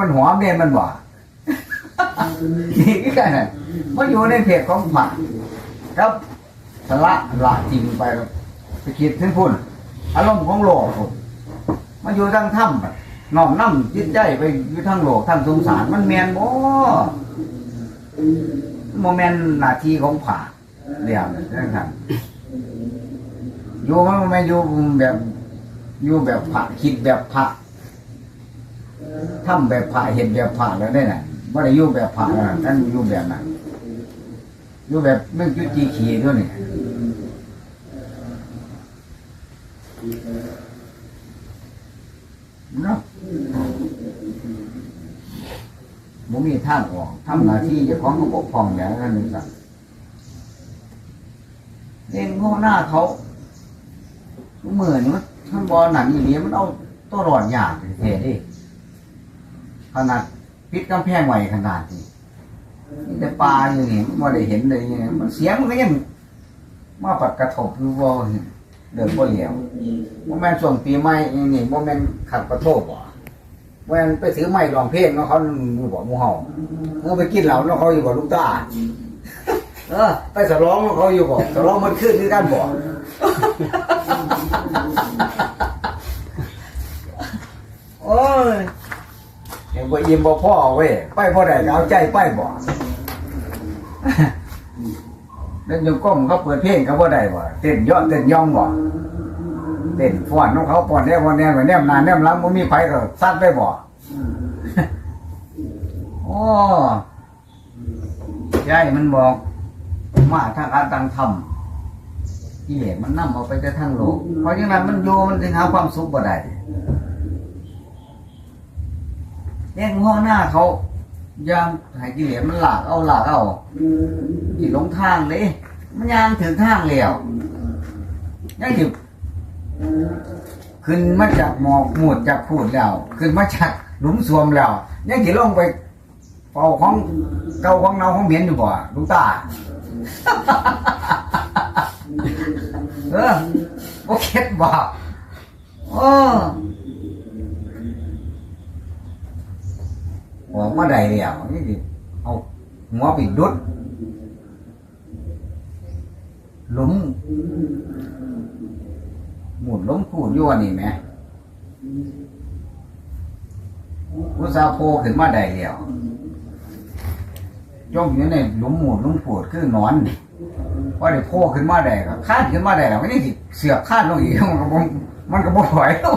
มันหอมเด่นมันบ่นี่ก็นั่นมันอยู่ในเพจของผักครับสละละจริงไปไปคิดถึงพุ่นอารมณ์ของโลกพุ่นมันอยู่ทั้งถ้ำอะน้อมน้ำจิตใจไปอยู่ทั้งโลกทั้งสงสารมันแมนบ่โมแมนหน้าทีของผ่าเดียวนะครับอยู่มันบ่แม่อยู่แบบอยู่แบบผ่าคิดแบบผ่า ทำแบบผ่าเห็นแบบผ่าแล้วได้น่ะไม่ได้อยู่แบบผ่านะท่านอยู่แบบนั้นอยู่แบบไม่จุดจีขีด้วยนี่เนาะบ่มีทางออกทำหน้าที่เจะของก็บกพร่องอย่างนั้นนึงสั่งเล่นโง่หน้าเขาเมื่อนี่มันท่านบอหนังอย่างนี้มันเอาตัวรอดยากเท่ดิ ขนาดปิดกำแพงไหวขนาดนี้นี่แต่ปลาอยู่นี่มันบ่ได้เห็นเลยนี่มันเสียงมันก็ยังมาปัดกระทบอยู่บ่เดินบ่เหลียวบ่แม่นช่งปีใหม่นี่บ่แม่นขัดกระโทษบ่บ่แม่นไปถือไม้ร้องเพลงเนาะเขาอยู่บ่หมู่เฮาเออไปกินเหล้าเนาะเขาอยู่บ่ลูกตาเออไปสร้องเนาะเขาอยู่บ่สร้องมันขึ้นคือกันบ่ โอ้ยเห็น บ่อิ่มบ่พ่อเว้ยไปบ่ได้เอาใจไปบ่เล่นยงก้มเขาเปิดเพลงเขาบ่ได้บ่เต้นย่อเต้นย่องบ่เต้นฟ้อนของเขาป้อนแน่ป้อนแน่บ่แนมน้าแนมหลังบ่มีไผก็ซัดไปบ่โอ้ยายมันบอก มาทางการทางธรรมกิเลสมันนำเอาไปแต่ทางโลกเพราะฉะนั้นมันอยู่มันถึงหาความสุขบ่ได้ แย่งห้องหน้าเขายามให้กิเลสมันหลากเอาหลากเอาที่หลงทางเลยมันยางถึงทางแล้วยังอยู่ขึ้นมาจากหมอกหมวดจากพูดแล้ว ขึ้นมาจากหลุมสวมแล้วยังสิลงไปเป่าของเก่าของเนาของเหม็นอยู่บ่ลูกตาเออบ่เข็ดบ่เออ ออกมาได้แล้วนี่ดิเอาหัวไปดุดหลุมหมุนล้มขูดยู่อันนี่แหมอุตสาโพขึ้นมาได้แล้วจมอยู่ในหลุมหมุนลุมขูดคือนอนนี่ว่าได้โผล่ขึ้นมาได้ก็คาดขึ้นมาได้แล้วไม่ได้สิเสือกคาดลงอีกมันก็บ่มันก็บ่ไหวแล้ว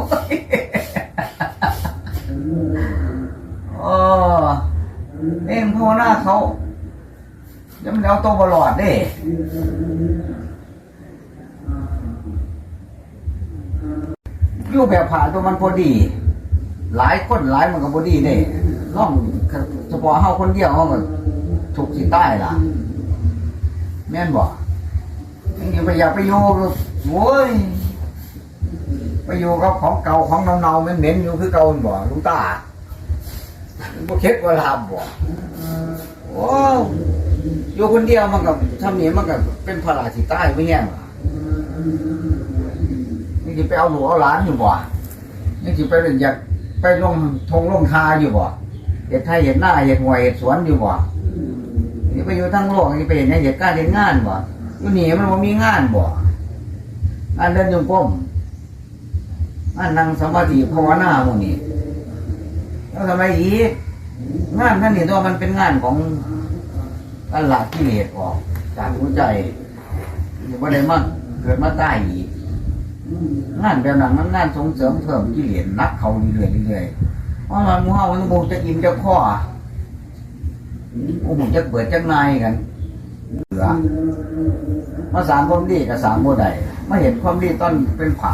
โอเอ็มพ่อหน้าเขายังมันเอาตัวบลอดเด้ยู่แบบผ่าตัวมันพอดี หลายคนหลายมันก็พอดีเด้ล่องเฉพาะเฮาคนเดียวเฮาก็ถูกสิใต้ล่ะ แม่นบ่นี่ไปอยากไปอยู่กับโว้ยไปอยู่กับของเก่าของเน่าๆเหม็นๆอยู่คือเก่าหั่นบ่ลุงตา บ่เข็ดว่าลาบบ่โอ้อยู่คนเดียวมันก็ทำนี้มันก็เป็นภาระที่ใต้ไม่แห้งนี่สิไปเอาหลูกเอาหลานอยู่บ่นี่สิไปเป็นอยากไปลงทงลงทาอยู่บ่เฮ็ดไทยเฮ็ดหน้าเฮ็ดหวยเฮ็ดสวนอยู่บ่นี่ไปอยู่ทั้งโลกนี่ไปเห็นเหตุการเห็นงานบ่อยู่นี่มันบ่มีงานบ่งานเดินยงก้มงานนั่งสมาธิภาวนาหมู่นี่ แล้วทำไมอีกงานท่านนี่ตัวมันเป็นงานของการละกิเลสออกจากหัวใจนี่บ่ได้มาเกิดมาตายอีกงานแบบนั้นมันงานส่งเสริมเพิ่มกิเลสนักเขาเรื่อยๆเรื่อยเพราะมันมู่เฮามันบ่จะอิ่มจะพอโอ้ผมจะเปิดจังนายกันเหลือมาสามความดีกับสามโมไดมาเห็นความดีต้นเป็นผา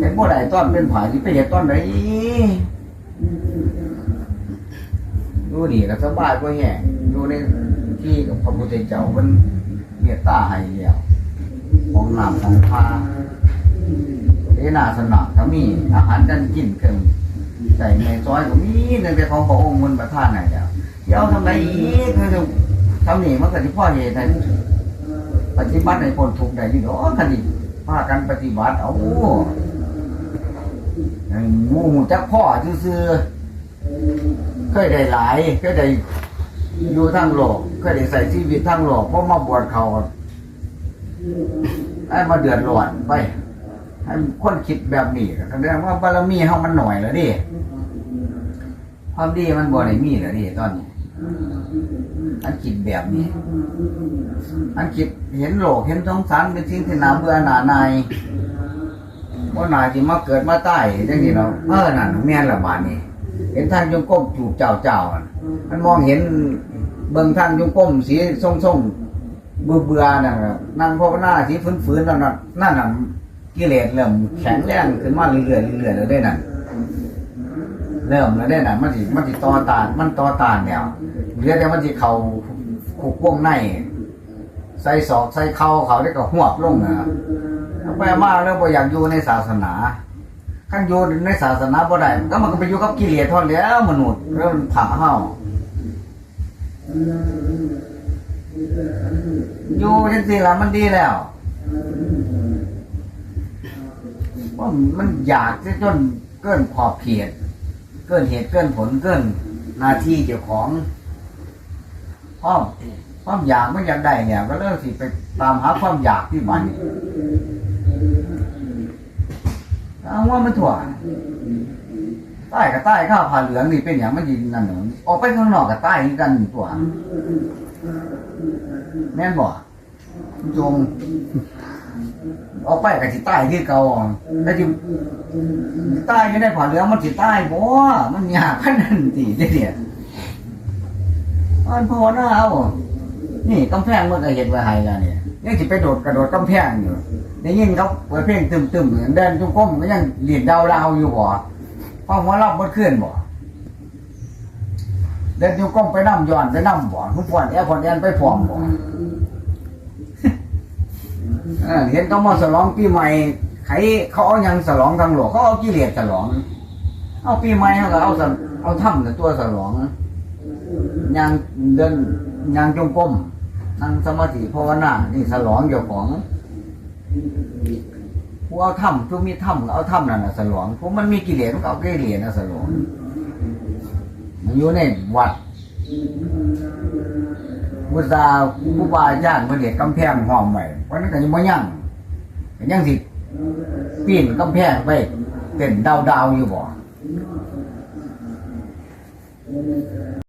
เห็นโมไดต้นเป็นผาที่ไปเห็นต้นไหน ดูดีก็สบายก็แห้งดูในที่กับพระพุทธเจ้ามันเมตตาให้เดียวของน้ำของพาเอนาสนะถ้ามีอาหารกันกินเครื่องใส่ในซอยก็มีในแต่ของพระองค์มันประทานไหนแล้วเดี๋ยวทำไมอีกคือทำหนีมันก็ที่พ่อเหตุให้ปฏิบัติในคนถูกได้อยู่เนาะคันนี้พากันปฏิบัติเอา หมูจักพ่อซื่อเคยได้หลายเคยได้อยู่ทั้งโลกเคยได้ใส่ชีวิตทั้งโลกเพราะมาบวชเขาไอ้มาเดือดร้อนไปให้คนคิดแบบนี้ก็แสดงว่าบารมีเฮามันหน่อยแล้วดิความดีมันบ่ได้มีแล้วดิตอนนี้อันคิดแบบนี้ อันคิดเห็นโลกเห็นสงสารเป็นสิ่งที่น่าเบื่อหน่าน ว่านาที่มาเกิดมาตายจังนี้เราะเออนั่นแม่นละบาดนี้เห็นท่านยงก้มจูบเจ้าเจ้าอะมันมองเห็นเบิ่งท่านยงก้มสีส่งส่งๆเบื่อเบื่อๆนั่นน่ะนั่งภาวนาสีฟื้นฟื้นๆนั่นน่ะนั่นน่ะกิเลสเริ่มแข็งแรงขึ้นมาเรื่อยๆเรื่อยๆแล้วได้นั่นเริ่มแล้วได้นั่นมันสิมันสิต่อตานมันต่อตานแล้วเหลือแต่มันสิเข้าคุกวงในใส่ศอกใส่เข่าเขาได้ก็หวบลงนะ ไปมาแล้วบ่อยากอยู่ในศาสนาขั้นอยู่ในศาสนาบ่ได้ก็มันก็ไปอยู่กับกิเลสทอนแล้วมนุษย์เริ่มผ่าเฮาอยู่จังซี่ละมันดีแล้วว่ามันอยากจะจนเกินขอบเขตเกินเหตุเกินผลเกินหน้าที่เจ้าของพ่อมความอยากไม่อยากได้เนี่ย ก็เริ่มสิไปตามหาความอยากที่มัน เอาว่ามันถั่วใต้กับใต้ข้าวผ่าเหลืองนี่เป็นอย่างมันยินนั่นหนูออกไปข้างนอกกับใต้นี่กันตัวแม่นบ่จงออกไปกับสิใต้ที่เก่าแต่ที่ใต้ไม่ได้ผ่าเหลืองมันสิใต้บ่มันยากขนาดนั้เดี๋ยวมันพอหน้าเอานี่กำแพงมันก็เห็นไว้ให้แล้วเนี่ย ยังสิไปโดดกระโดดกำแพงอยู่ได้ยินเขาเปิดเพลงตึมๆอย่างเดินจุงก้มก็ยังเลียดดาวดาวอยู่บ่ฟังหัวรับมันเคลื่อนบ่เดินจุงก้มไปนั่ย้อนไปนั่บ่คุณพ่อนแอร์พอนแอนไปพร้อมบ่เออเห็นเขามาฉลองปีใหม่ใครเขาเอายังฉลองทางโลกเขาเอากิเลสฉลอง เอาปีใหม่เขาก็เอาเอาถ้ำแต่ตัวฉลองยางเดินยางจงกรม นั่งสมาธิภาวนานี่สลองเจ้าของผู้เอาถ้ำผู้มีถ้ำเอาถ้ำนั่นนะสลองผู้มันมีกิเลสมันก็เอากิเลสนะสลองมันอยู่ในวัดมุตาผู้บาอาจารย์มาเด็กกำแพงห้อมไว้เพราะนั้นก็ยังไม่ยั่งยังสิปีนกำแพงไปเป็นดาวดาวๆอยู่บ่